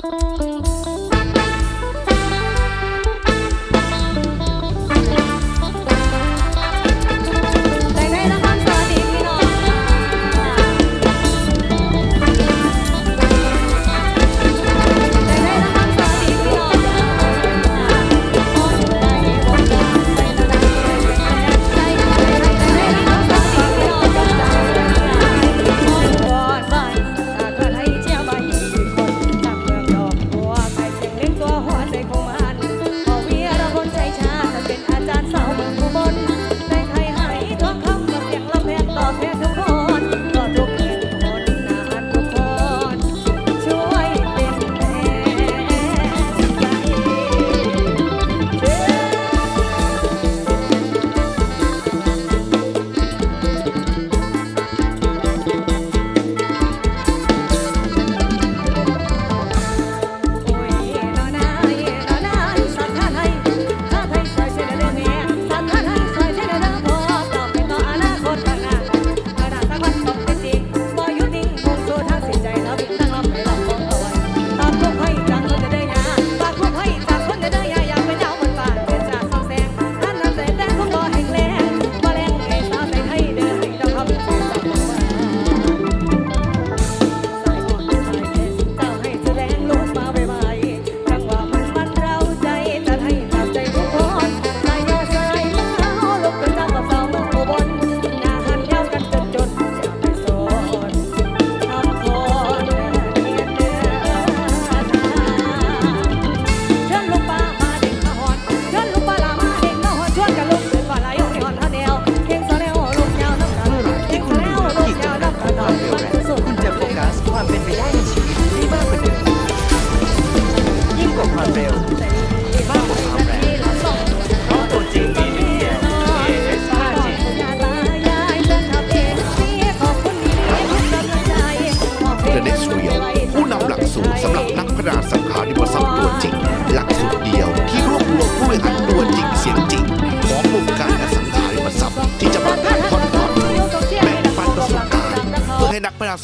Bye.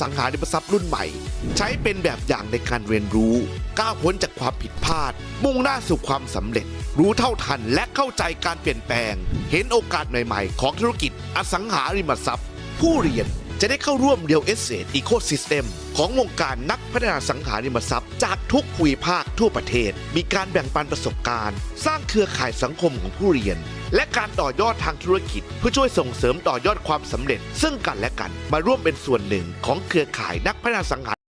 สังหาริมทรัพย์รุ่นใหม่ ใช้เป็นแบบอย่างในการเรียนรู้ก้าวพ้นจากความผิดพลาด มุ่งหน้าสู่ความสำเร็จ รู้เท่าทันและเข้าใจการเปลี่ยนแปลง เห็นโอกาสใหม่ๆ ของธุรกิจอสังหาริมทรัพย์ ผู้เรียนจะได้เข้าร่วมเรียวเอสเซทอีโคซิสเต็มของวงการนักพัฒนาสังหาริมทรัพย์ จากทุกภูมิภาคทั่วประเทศ มีการแบ่งปันประสบการณ์ สร้างเครือข่ายสังคมของผู้เรียน และการต่อยอดทางธุรกิจ เพื่อช่วยส่งเสริมต่อยอดความสำเร็จ ซึ่งกันและกันมาร่วมเป็นส่วนหนึ่งของเครือข่ายนักพัฒนาสังหาร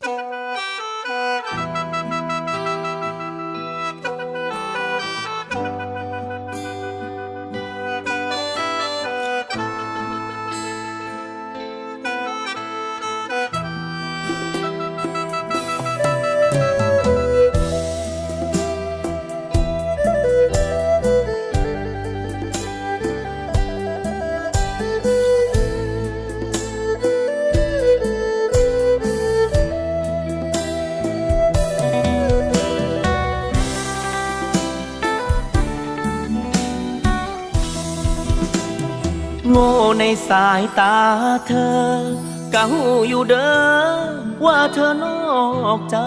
Bye. ในสายตาเธอก็หูอยู่เด้อว่าเธอนอกใจ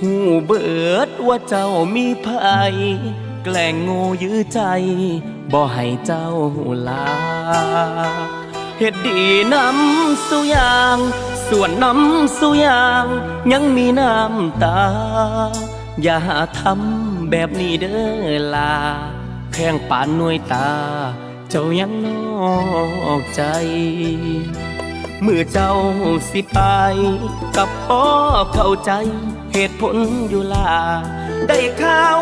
หูเบิดว่าเจ้ามีภัยแกล้งโง่ยื้อใจบ่ให้เจ้าลาเฮ็ดดีน้ำสุยาง ส่วนน้ำสุยาง ยังมีน้ำตา อย่าทำแบบนี้เด้อลาแข้งปานน่วยตา เจ้ายังนอกใจ เมื่อเจ้าสิไป กับพ่อเข้าใจ เหตุผลอยู่ลา ได้ข่าว